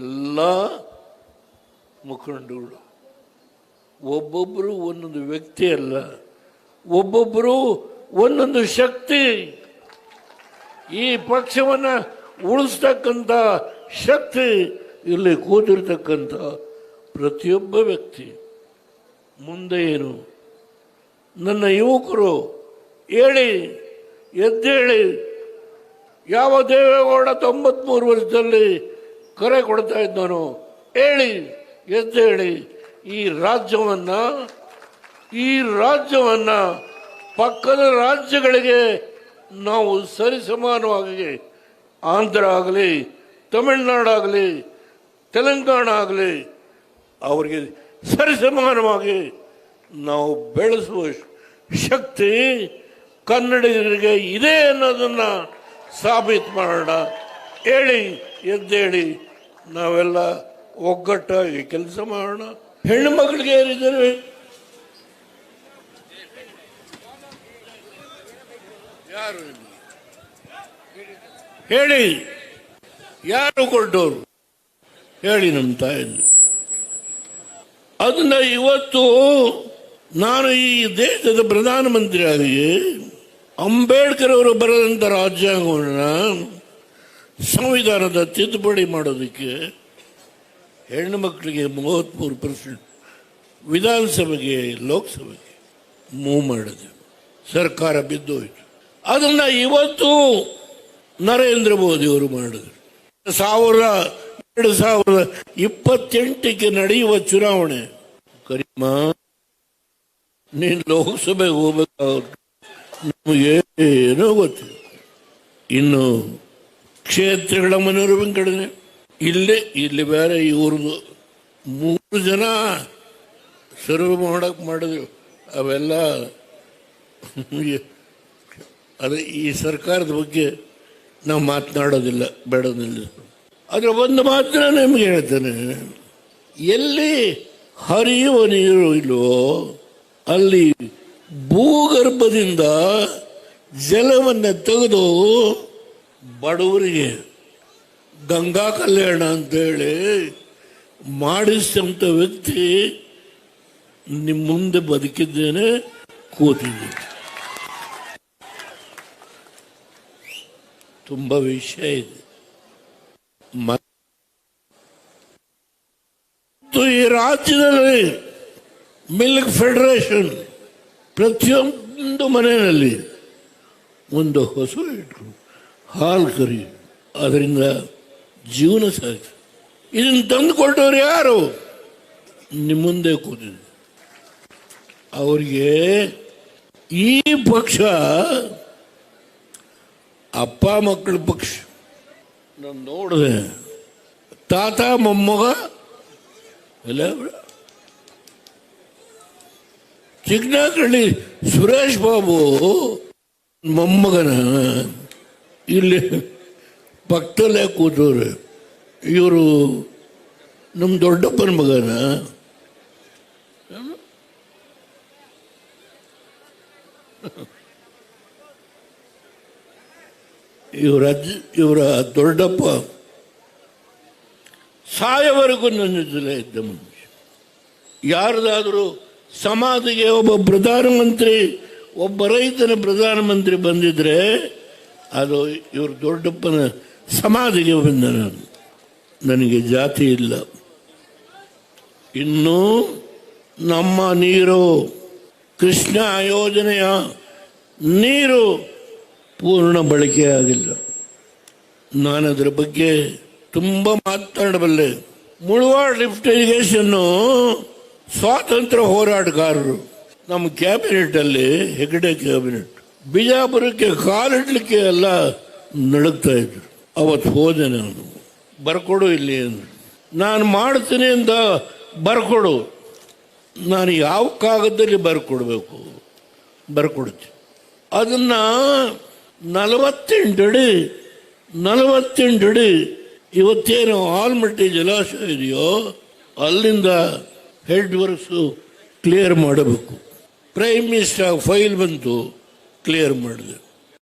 ಎಲ್ಲ ಮುಖಂಡಗಳು ಒಬ್ಬೊಬ್ಬರು ಒಂದೊಂದು ವ್ಯಕ್ತಿ ಅಲ್ಲ ಒಬ್ಬೊಬ್ಬರು ಒಂದೊಂದು ಶಕ್ತಿ. ಈ ಪಕ್ಷವನ್ನು ಉಳಿಸ್ತಕ್ಕಂಥ ಶಕ್ತಿ ಇಲ್ಲಿ ಕೂತಿರ್ತಕ್ಕಂಥ ಪ್ರತಿಯೊಬ್ಬ ವ್ಯಕ್ತಿ. ಮುಂದೆ ಏನು? ನನ್ನ ಯುವಕರು ಹೇಳಿ, ಎದ್ದೇಳಿ, ಯಾವ ದೇವೇಗೌಡ ತೊಂಬತ್ತ್ಮೂರು ವರ್ಷದಲ್ಲಿ ಕರೆ ಕೊಡ್ತಾ ಇದ್ದವನು, ಹೇಳಿ ಎದ್ದೇಳಿ ಈ ರಾಜ್ಯವನ್ನು ಈ ರಾಜ್ಯವನ್ನು ಪಕ್ಕದ ರಾಜ್ಯಗಳಿಗೆ ನಾವು ಸರಿಸಮಾನವಾಗಿ, ಆಂಧ್ರ ಆಗಲಿ ತಮಿಳುನಾಡಾಗಲಿ ತೆಲಂಗಾಣ ಆಗಲಿ, ಅವರಿಗೆ ಸರಿಸಮಾನವಾಗಿ ನಾವು ಬೆಳೆಸುವ ಶಕ್ತಿ ಕನ್ನಡಿಗರಿಗೆ ಇದೆ ಅನ್ನೋದನ್ನು ಸಾಬೀತು ಮಾಡೋಣ. ಹೇಳಿ ಎದ್ದೇಳಿ ನಾವೆಲ್ಲ ಒಗ್ಗಟ್ಟಾಗಿ ಕೆಲಸ ಮಾಡೋಣ. ಹೆಣ್ಣು ಮಕ್ಕಳಿಗೆ ಏನಿದ್ದಾರೆ ಯಾರು? ಹೇಳಿ. ಯಾರು ಕೊಟ್ಟವರು ಹೇಳಿ ನಮ್ಮ ತಾಯಿ ಅದನ್ನ ಇವತ್ತು ನಾನು ಈ ದೇಶದ ಪ್ರಧಾನಮಂತ್ರಿಯಾಗಿ ಅಂಬೇಡ್ಕರ್ ಅವರು ಬರೆದಂಥ ರಾಜ್ಯಾಂಗವನ್ನು ಸಂವಿಧಾನದ ತಿದ್ದುಪಡಿ ಮಾಡೋದಕ್ಕೆ ಹೆಣ್ಣು ಮಕ್ಕಳಿಗೆ ಮೂವತ್ತ್ಮೂರು ಪರ್ಸೆಂಟ್ ವಿಧಾನಸಭೆಗೆ, ಲೋಕಸಭೆಗೆ ಮೂವ್ ಮಾಡಿದೆ. ಸರ್ಕಾರ ಬಿದ್ದೋಯ್ತು ಅದನ್ನ ಇವತ್ತು ನರೇಂದ್ರ ಮೋದಿ ಅವರು ಮಾಡಿದ್ರು. ಸಾವಿರ, ಎರಡು ಸಾವಿರದ ಇಪ್ಪತ್ತೆಂಟಕ್ಕೆ ನಡೆಯುವ ಚುನಾವಣೆ. ಕರಿಮ, ನೀನು ಲೋಕಸಭೆಗೆ ಹೋಗ್ಬೇಕಾಗುತ್ತೆ ನಮಗೆ ಏನೋ ಗೊತ್ತಿಲ್ಲ. ಇನ್ನು ಕ್ಷೇತ್ರಗಳ ಮನೋರಂಜನೆ ಇಲ್ಲೇ, ಇಲ್ಲಿ ಬೇರೆ ಇವ್ರದ್ದು ಮೂರು ಜನ ಸರ್ವ್ ಮಾಡಕ್ಕೆ ಮಾಡಿದ್ರು. ಅವೆಲ್ಲ ಅದೇ ಈ ಸರ್ಕಾರದ ಬಗ್ಗೆ ನಾವು ಮಾತನಾಡೋದಿಲ್ಲ, ಬೇಡೋದಿಲ್ಲ. ಆದರೆ ಒಂದು ಮಾತ್ರ ನಿಮ್ಗೆ ಹೇಳ್ತೇನೆ. ಎಲ್ಲಿ ಹರಿಯುವ ನೀರು ಇಲ್ವೋ, ಅಲ್ಲಿ ಭೂಗರ್ಭದಿಂದ ಜಲವನ್ನು ತೆಗೆದು ಬಡವರಿಗೆ ಗಂಗಾ ಕಲ್ಯಾಣ ಅಂತೇಳಿ ಮಾಡಿಸಿದಂಥ ವ್ಯಕ್ತಿ ನಿಮ್ಮ ಮುಂದೆ ಬದುಕಿದ್ದೇನೆ, ಕೂತಿದ್ದೇನೆ. ತುಂಬ ವಿಷಯ ಇದೆ. ಮತ್ತು ಈ ರಾಜ್ಯದಲ್ಲಿ ಮಿಲ್ಕ್ ಫೆಡರೇಷನ್ ಪ್ರತಿಯೊಂದು ಮನೆಯಲ್ಲಿ ಒಂದು ಹೊಸ ಇಟ್ಕೊಂಡು ಹಾಲು ಕರಿ ಅದರಿಂದ ಜೀವನ ಸಾಗಿ ಇದನ್ನು ತಂದು ಕೊಟ್ಟವ್ರು ಯಾರು? ನಿಮ್ಮ ಮುಂದೆ ಕೂತಿದ್ರು ಅವರಿಗೆ ಈ ಪಕ್ಷ ಅಪ್ಪ ಮಕ್ಕಳ ಪಕ್ಷ. ನಾನು ನೋಡಿದೆ. ತಾತ, ಮೊಮ್ಮಗ, ಎಲ್ಲ ಚಿಕ್ಕನಹಳ್ಳಿ ಸುರೇಶ್ ಬಾಬು, ಮೊಮ್ಮಗನ ಇಲ್ಲಿ ಪಕ್ಕದಲ್ಲೇ ಕೂತವ್ರೆ. ಇವರು ನಮ್ಮ ದೊಡ್ಡಪ್ಪನ ಮಗನ. ಇವರ ಇವರ ದೊಡ್ಡಪ್ಪ ಸಾಯವರೆಗೂ ನನ್ನ ಇದ್ದ ಮನುಷ್ಯ. ಯಾರದಾದರೂ ಸಮಾಧಿಗೆ ಒಬ್ಬ ಪ್ರಧಾನಮಂತ್ರಿ, ಒಬ್ಬ ರೈತನ ಪ್ರಧಾನಮಂತ್ರಿ ಬಂದಿದ್ರೆ ಅದು ಇವರು ದೊಡ್ಡಪ್ಪನ ಸಮಾಧಿಗೆ ಬಂದ ನಾನು. ನನಗೆ ಜಾತಿ ಇಲ್ಲ. ಇನ್ನು ನಮ್ಮ ನೀರು ಕೃಷ್ಣ ಯೋಜನೆಯ ನೀರು ಪೂರ್ಣ ಬಳಕೆ ಆಗಿಲ್ಲ. ನಾನು ಅದರ ಬಗ್ಗೆ ತುಂಬ ಮಾತನಾಡಬಲ್ಲೆ. ಮುಳುವಾಡ್ ಲಿಫ್ಟ್ ಇರಿಗೇಷನ್ನು ಸ್ವಾತಂತ್ರ್ಯ ಹೋರಾಟಗಾರರು ನಮ್ಮ ಕ್ಯಾಬಿನೆಟ್ ಅಲ್ಲಿ ಹೆಗಡೆ ಕ್ಯಾಬಿನೆಟ್ ಬಿಜಾಪುರಕ್ಕೆ ಕಾಲಿಡ್ಲಿಕ್ಕೆ ಎಲ್ಲ ನಡುಗ್ತಾ ಇದ್ರು. ಅವತ್ತು ಹೋದೆ ನಾನು. ಬರ್ಕೊಡು ಇಲ್ಲಿ ಅಂದರು ನಾನು ಮಾಡ್ತೀನಿ ಅಂತ ಬರ್ಕೊಡು. ನಾನು ಯಾವ ಕಾಗದದಲ್ಲಿ ಬರ್ಕೊಡ್ಬೇಕು? ಬರ್ಕೊಡ್ತೀನಿ ಅದನ್ನ ನಲವತ್ತೆಂಟು ಅಡಿ ನಲವತ್ತೆಂಟು ಅಡಿ ಇವತ್ತೇನು ಆಲ್ಮಟ್ಟಿ ಜಲಾಶಯ ಇದೆಯೋ, ಅಲ್ಲಿಂದ ಹೆಡ್ ವರ್ಕ್ಸು ಕ್ಲಿಯರ್ ಮಾಡಬೇಕು. ಪ್ರೈಮ್ ಮಿನಿಸ್ಟರ್ ಫೈಲ್ ಬಂತು. ಕ್ಲಿಯರ್ ಮಾಡಿದೆ